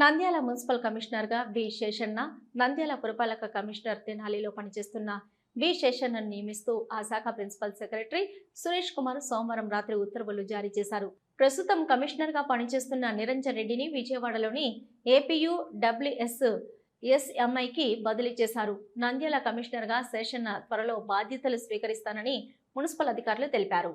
Nandyal municipal కమిషనర్గా వి. శేషన్న నంద్యాల పురపాలక commissioner తెనాలిలో పనిచేస్తున్న వి. శేషన్నను నియమిస్తూ ఆ శాఖ ప్రిన్సిపల్ సెక్రటరీ సురేష్ కుమార్ సోమవారం రాత్రి ఉత్తర్వులు జారీ చేశారు. ప్రస్తుతం కమిషనర్గా పనిచేస్తున్న నిరంజన్ రెడ్డిని విజయవాడలోని ఏపీయు డబ్ల్యూఎస్ ఎస్ఎంఐకి బదిలీ చేశారు. నంద్యాల కమిషనర్గా శేషన్న త్వరలో బాధ్యతలు స్వీకరిస్తానని మున్సిపల్ అధికారులు తెలిపారు.